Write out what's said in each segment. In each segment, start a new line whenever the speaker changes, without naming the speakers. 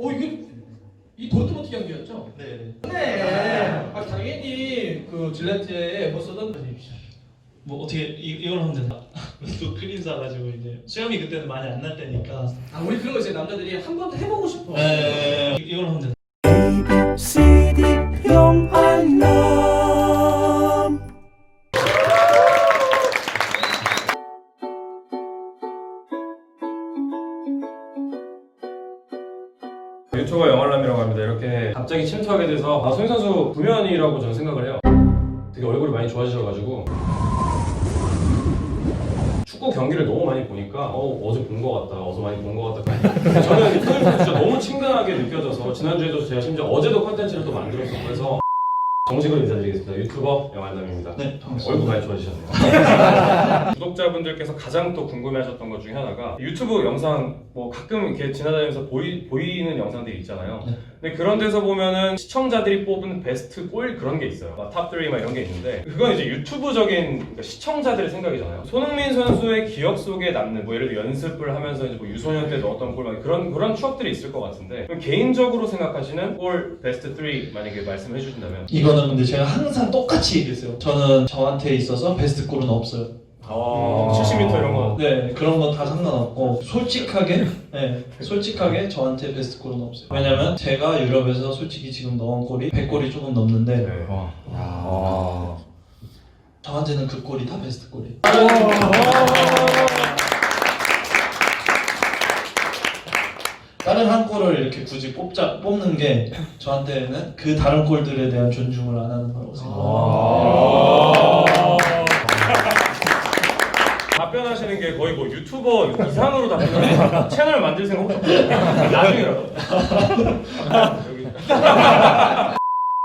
오 이게 이 도트모티 경기였죠?
네.
네. 아 당연히 그 질레트의 에버서던
뭐 어떻게 이, 이걸 하면 된다. 또 크림 싸가지고 이제 수염이 그때는 많이 안 날 때니까.
아 우리 그런 거 있어요 남자들이 한 번 해보고 싶어.
네. 이- 이걸 하면 된다.
유튜버 영알람이라고 합니다. 이렇게 갑자기 침투하게 돼서 아, 손희 선수 구면이라고 저는 생각을 해요. 되게 얼굴이 많이 좋아지셔가지고 축구 경기를 너무 많이 보니까 어, 어제 본 것 같다, 어제 많이 본 것 같다. 저는 손희 선수 진짜 너무 친근하게 느껴져서 지난주에도 제가 심지어 어제도 컨텐츠를 또 만들었었고 그래서 정식으로 인사드리겠습니다. 유튜버 영알람입니다.
네.
얼굴 많이 좋아지셨네요. 구독자분들께서 가장 또 궁금해하셨던 것 중에 하나가 유튜브 영상 뭐 가끔 이렇게 지나다니면서 보이, 보이는 영상들이 있잖아요.
네.
근데 그런 데서 보면은 시청자들이 뽑은 베스트 골 그런 게 있어요. 탑3 막 이런 게 있는데 그건 이제 유튜브적인 그러니까 시청자들의 생각이잖아요. 손흥민 선수의 기억 속에 남는 뭐 예를 들어 연습을 하면서 이제 뭐 유소년 때 넣었던 골 막 그런 그런 추억들이 있을 것 같은데 그럼 개인적으로 생각하시는 골 베스트 3 만약에 말씀해 주신다면
이 근데 제가 항상 똑같이 얘기했어요. 저는 저한테 있어서 베스트 골은 없어요.
아, 70m 이런 거
네, 그런 건 다 상관없고 솔직하게, 네, 솔직하게 저한테 베스트 골은 없어요. 왜냐면 제가 유럽에서 솔직히 지금 넣은 골이 100골이 조금 넘는데
네.
저한테는 그 골이 다 베스트 골이에요. 다 뽑자 뽑는 게 저한테는 그 다른 골들에 대한 존중을 안 하는 거라고 생각해요.
답변하시는 게 거의 뭐 유튜버 이상으로 답변하는 채널 만들 생각 혹시 없어요? 나중에라도 여기.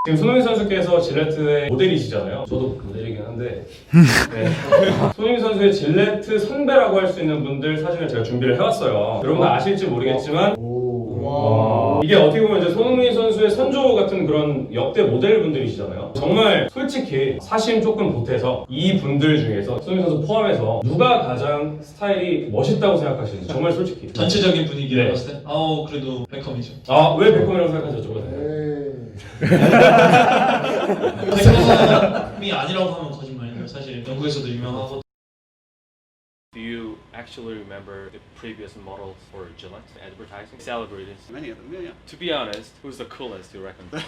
지금 손흥민 선수께서 질레트의 모델이시잖아요. 저도 모델이긴 한데 네. 손흥민 선수의 질레트 선배라고 할 수 있는 분들 사진을 제가 준비를 해왔어요. 여러분 아실지 모르겠지만 와. 이게 어떻게 보면 이제 손흥민 선수의 선조 같은 그런 역대 모델분들이시잖아요. 정말 솔직히 사심 조금 보태서 이 분들 중에서 손흥민 선수 포함해서 누가 가장 스타일이 멋있다고 생각하시는지 정말 솔직히.
전체적인 분위기를
네.
봤을 때, 아우 그래도 베컴이죠.
아왜 베컴이라고 생각하셨죠?
베컴이 아니라고 하면 거짓말이에요. 사실 영국에서도 유명하고
Do you actually remember the previous models for Gillette advertising? Celebrities.
Many of them, yeah, yeah.
To be honest, who's the coolest you reckon?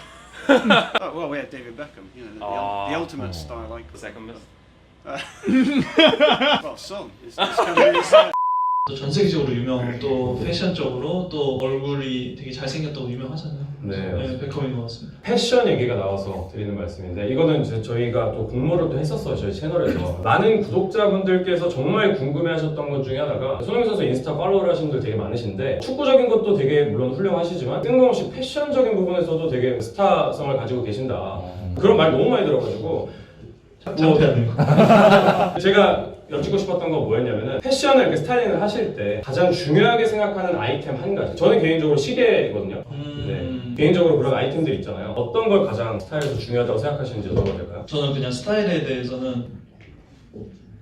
Oh, well, we had David Beckham, you know, the, the,
Ah.
the ultimate style icon.
The second best?
Well, some. It's, it's kind of, uh,
또 전 세계적으로 유명, 또 패션적으로 또 얼굴이 되게 잘생겼다고 유명하잖아요.
네.
네 베컴인 것 같습니다.
패션 얘기가 나와서 드리는 말씀인데 이거는 이제 저희가 또 공모를 또 했었어요 저희 채널에서 많은 구독자분들께서 정말 궁금해하셨던 것 중에 하나가 손흥민 선수 인스타 팔로우를 하시는 분들 되게 많으신데 축구적인 것도 되게 물론 훌륭하시지만 뜬금없이 패션적인 부분에서도 되게 스타성을 가지고 계신다 그런 말 너무 많이 들어가지고
창피하네요.
제가 여쭙고 싶었던 건 뭐였냐면은 패션을 이렇게 스타일링을 하실 때 가장 중요하게 생각하는 아이템 한 가지 저는 개인적으로 시계거든요
음,
네. 개인적으로 그런 아이템들 있잖아요. 어떤 걸 가장 스타일에서 중요하다고 생각하시는지 여쭤봐도 될까요?
저는 그냥 스타일에 대해서는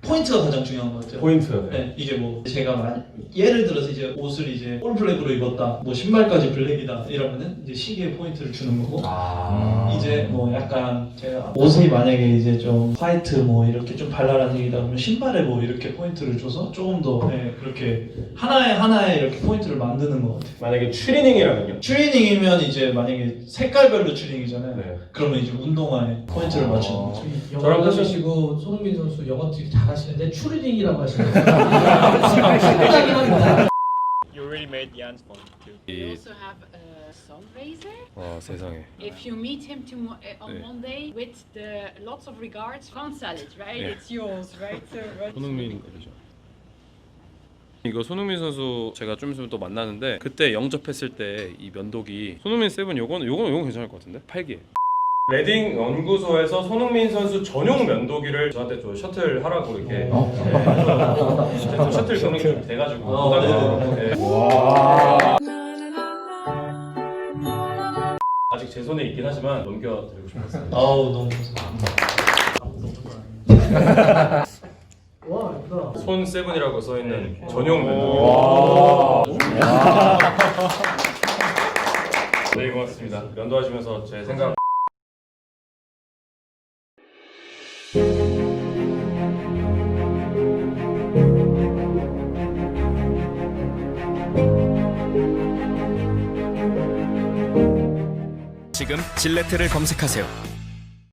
포인트가 가장 중요한 것 같아요.
포인트.
네, 이게 뭐 제가 만 예를 들어서 이제 옷을 이제 올 블랙으로 입었다, 뭐 신발까지 블랙이다 이러면은 이제 시계에 포인트를 주는 거고
아.
이제 뭐 약간 제가 옷이 만약에 이제 좀 화이트 뭐 이렇게 좀 발랄한 색이다 그러면 신발에 뭐 이렇게 포인트를 줘서 조금 더 네, 그렇게 하나에 하나에 이렇게 포인트를 만드는 것 같아요.
만약에 추리닝이라면요?
추리닝이면 이제 만약에 색깔별로 추리닝이잖아요.
네.
그러면 이제 운동화에 포인트를 맞추는 거죠.
저랑
영어
패션-
하시고 손흥민 선수 영어 되게 잘하시 는데 추리닝이라고 하시는 신기하긴 합니다.
You already made Jan's one too.
We also have a sun razor.
와 세상에.
If you meet him uh, on
Yeah.
Monday with the lots of regards, can't sell it, right?
Yeah.
It's yours, right? So what's-
손흥민 이죠. 이거 손흥민 선수 제가 좀 있으면 또 만나는데 그때 영접했을 때 이 면도기 손흥민 세븐 요거는 요거는 요거 괜찮을 것 같은데 팔기에 레딩 연구소에서 손흥민 선수 전용 면도기를 저한테 좀 셔틀 하라고 이렇게 네, 제가 좀 셔틀 경력이 좀 돼가지고
어,
부담이- 네. 아직 제 손에 있긴 하지만 넘겨드리고 싶었어요.
아우 너무 감사합니다.
와 예쁘다.
손 세븐이라고 써 있는 전용 면도기. 네 고맙습니다. 면도하시면서 제 생각
지금 질레트를 검색하세요.